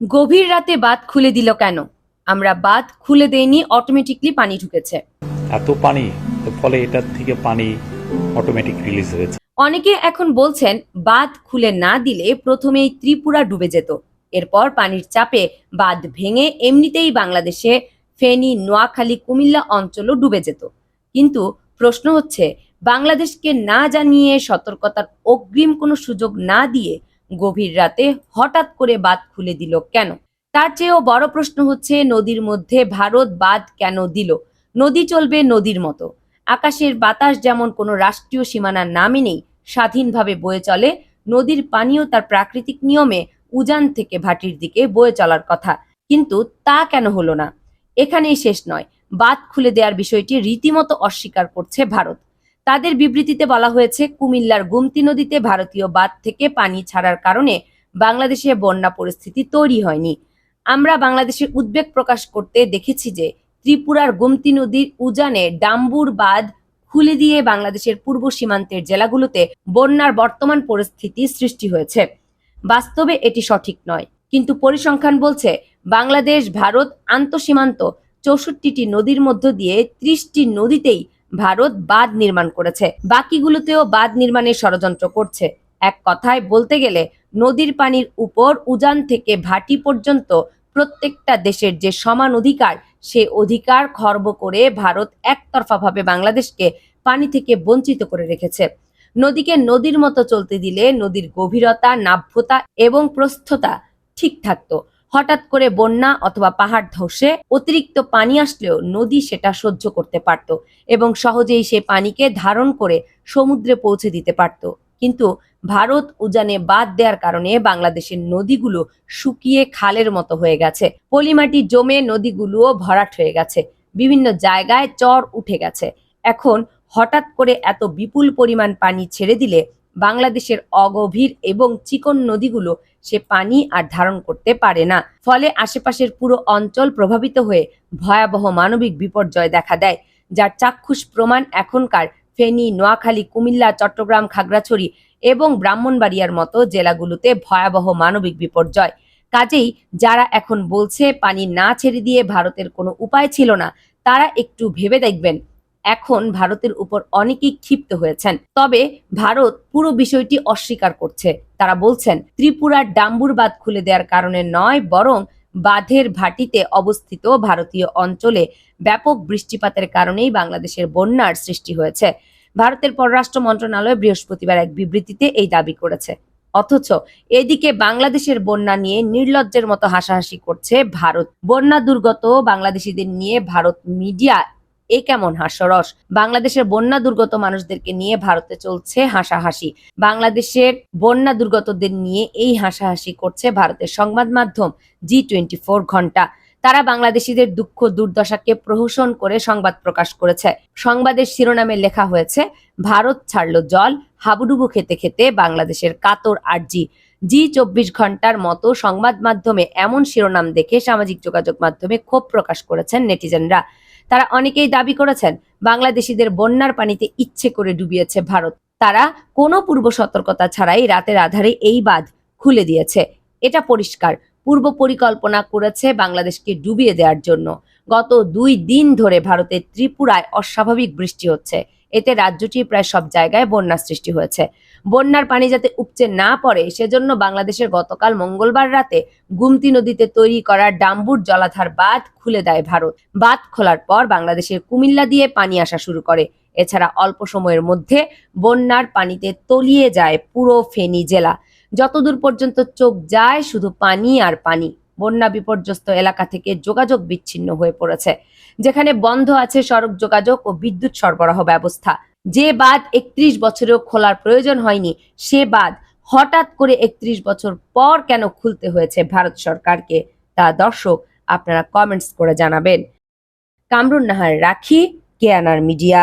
গভীর রাতে বাঁধ খুলে দিল কেন? আমরা বাঁধ খুলে দেইনি অটোমেটিকলি পানি ঢুকেছে। এত পানি ফলে এটার থেকে পানি অটোমেটিক রিলিজ হয়েছে। অনেকে এখন বলছেন বাঁধ খুলে না দিলে প্রথমেই ত্রিপুরা ডুবে যেত। এরপর পানির চাপে বাঁধ ভেঙে এমনিতেই বাংলাদেশে ফেনী নোয়াখালী কুমিল্লা অঞ্চলও ডুবে যেত। কিন্তু প্রশ্ন হচ্ছে বাংলাদেশকে না জানিয়ে সতর্কতার অগ্রিম কোনো সুযোগ না দিয়ে গভীর রাতে হঠাৎ করে বাঁধ খুলে দিল কেন? তার চেয়েও বড় প্রশ্ন হচ্ছে, নদীর মধ্যে ভারত বাঁধ কেন দিল? নদী চলবে নদীর মতো। আকাশের বাতাস যেমন কোনো রাষ্ট্রীয় সীমানার নামই নেই, স্বাধীনভাবে বয়ে চলে। নদীর পানিও তার প্রাকৃতিক নিয়মে উজান থেকে ভাটির দিকে বয়ে চলার কথা। কিন্তু তা কেন হলো না? এখানেই শেষ নয়। বাঁধ খুলে দেওয়ার বিষয়টি রীতিমতো অস্বীকার করছে ভারত। তাদের বিবৃতিতে বলা হয়েছে, কুমিল্লার গুমতি নদীতে ভারতীয় বাঁধ থেকে পানি ছাড়ার কারণে বাংলাদেশে বন্যা পরিস্থিতি তৈরি হয়নি। আমরা বাংলাদেশের উদ্বেগ প্রকাশ করতে দেখেছি যে, ত্রিপুরার গোমতী নদীর উজানে ডাম্বুর বাঁধ খুলে দিয়ে বাংলাদেশের পূর্ব সীমান্তের জেলাগুলোতে বন্যার বর্তমান পরিস্থিতি সৃষ্টি হয়েছে। বাস্তবে এটি সঠিক নয়। কিন্তু পরিসংখ্যান বলছে, বাংলাদেশ, ভারত আন্তঃসীমান্ত চৌষট্টিটি নদীর মধ্য দিয়ে ত্রিশটি নদীতেই ভারত বাঁধ নির্মাণ করেছে। বাকিগুলোতেও বাঁধ নির্মাণের ষড়যন্ত্র করছে। এক কথায় বলতে গেলে, নদীর পানির উপর উজান থেকে ভাটি পর্যন্ত প্রত্যেকটা দেশের যে সমান অধিকার, সে অধিকার খর্ব করে ভারত একতরফাভাবে বাংলাদেশকে পানি থেকে বঞ্চিত করে রেখেছে। নদীকে নদীর মতো চলতে দিলে নদীর গভীরতা নাভ্যতা এবং প্রস্থতা ঠিক থাকতো। হঠাৎ করে বন্যা অথবা পাহাড় ধসে অতিরিক্ত পানি আসলেও নদী সেটা সহ্য করতে পারত এবং সহজেই সে পানিকে ধারণ করে সমুদ্রে পৌঁছে দিতে পারত। কিন্তু ভারত উজানে বাদ দেওয়ার কারণে বাংলাদেশের নদীগুলো শুকিয়ে খালের মতো হয়ে গেছে। পলিমাটি জমে নদীগুলোও ভরাট হয়ে গেছে। বিভিন্ন জায়গায় চর উঠে গেছে। এখন হঠাৎ করে এত বিপুল পরিমাণ পানি ছেড়ে দিলে বাংলাদেশের অগভীর এবং চিকন নদীগুলো সে পানি আর ধারণ করতে পারে না। ফলে আশেপাশের পুরো অঞ্চল প্রভাবিত হয়ে ভয়াবহ মানবিক বিপর্যয় দেখা দেয়, যার চাক্ষুষ প্রমাণ এখনকার ফেনী, নোয়াখালী, কুমিল্লা, চট্টগ্রাম, খাগড়াছড়ি এবং ব্রাহ্মণবাড়িয়ার মতো জেলাগুলোতে ভয়াবহ মানবিক বিপর্যয়। কাজেই যারা এখন বলছে পানি না ছেড়ে দিয়ে ভারতের কোনো উপায় ছিল না, তারা একটু ভেবে দেখবেন। এখন ভারতের উপর অনেকেই ক্ষিপ্ত হয়েছেন। তবে ভারত পুরো বিষয়টি অস্বীকার করছে। তারা বলছেন, ত্রিপুরার ডাম্বুর বাঁধ খুলে দেওয়ার কারণে নয়, বরং বাঁধের ভাটিতে অবস্থিত ভারতীয় অঞ্চলে ব্যাপক বৃষ্টিপাতের কারণেই বাংলাদেশের বন্যার সৃষ্টি হয়েছে। ভারতের পররাষ্ট্র মন্ত্রণালয় বৃহস্পতিবার এক বিবৃতিতে এই দাবি করেছে। অথচ এদিকে বাংলাদেশের বন্যা নিয়ে নির্লজ্জের মতো হাসাহাসি করছে ভারত। বন্যা দুর্গত বাংলাদেশিদের নিয়ে ভারত মিডিয়া এ কেমন হাস্যরস? বাংলাদেশের বন্যা দুর্গত মানুষদেরকে নিয়ে ভারতে চলছে হাসাহাসি। বাংলাদেশের বন্যা দুর্গতদের নিয়ে এই হাসাহাসি করছে ভারতের সংবাদ মাধ্যম জি টোয়েন্টি ফোর ঘণ্টা। তারা বাংলাদেশিদের দুঃখ দুর্দশাকে প্রহসন করে সংবাদ প্রকাশ করেছে। সংবাদের শিরোনামে লেখা হয়েছে, ভারত ছাড়লো জল, হাবুডুবু খেতে খেতে বাংলাদেশের কাতর আর্জি। জি চব্বিশ ঘণ্টার মতো সংবাদ মাধ্যমে এমন শিরোনাম দেখে সামাজিক যোগাযোগ মাধ্যমে ক্ষোভ প্রকাশ করেছেন নেটিজেনরা। তারা অনেকেই দাবি করেছেন বাংলাদেশিদের বন্যার পানিতে ইচ্ছে করে ডুবিয়েছে ভারত। তারা কোনো পূর্ব সতর্কতা ছাড়াই রাতের আধারে এই বাঁধ খুলে দিয়েছে। এটা পরিষ্কার। পূর্ব পরিকল্পনা করেছে বাংলাদেশকে ডুবিয়ে দেওয়ার জন্য। গত দুই দিন ধরে ভারতের ত্রিপুরায় অস্বাভাবিক বৃষ্টি হচ্ছে। এতে রাজ্যটির প্রায় সব জায়গায় বন্যার সৃষ্টি হয়েছে। বন্যার পানি যাতে উপচে না পড়ে, সেজন্য বাংলাদেশের গতকাল মঙ্গলবার রাতে গুমতি নদীতে তৈরি করা ডাম্বুর জলাধার বাঁধ খুলে দেয় ভারত। বাঁধ খোলার পর বাংলাদেশের কুমিল্লা দিয়ে পানি আসা শুরু করে। এছাড়া অল্প সময়ের মধ্যে বন্যার পানিতে তলিয়ে যায় পুরো ফেনী জেলা। যতদূর পর্যন্ত চোখ যায়, শুধু পানি আর পানি। বন্যা বিপর্যস্ত এলাকা থেকে যোগাযোগ বিচ্ছিন্ন হয়ে পড়েছে, যেখানে বন্ধ আছে সড়ক যোগাযোগ ও বিদ্যুৎ সরবরাহ ব্যবস্থা। যে বাদ একত্রিশ বছরেও খোলার প্রয়োজন হয়নি, সে বাদ হঠাৎ করে একত্রিশ বছর পর কেন খুলতে হয়েছে ভারত সরকারকে, তা দর্শক আপনারা কমেন্টস করে জানাবেন। কামরুন নাহার রাখি, কেয়ানার মিডিয়া।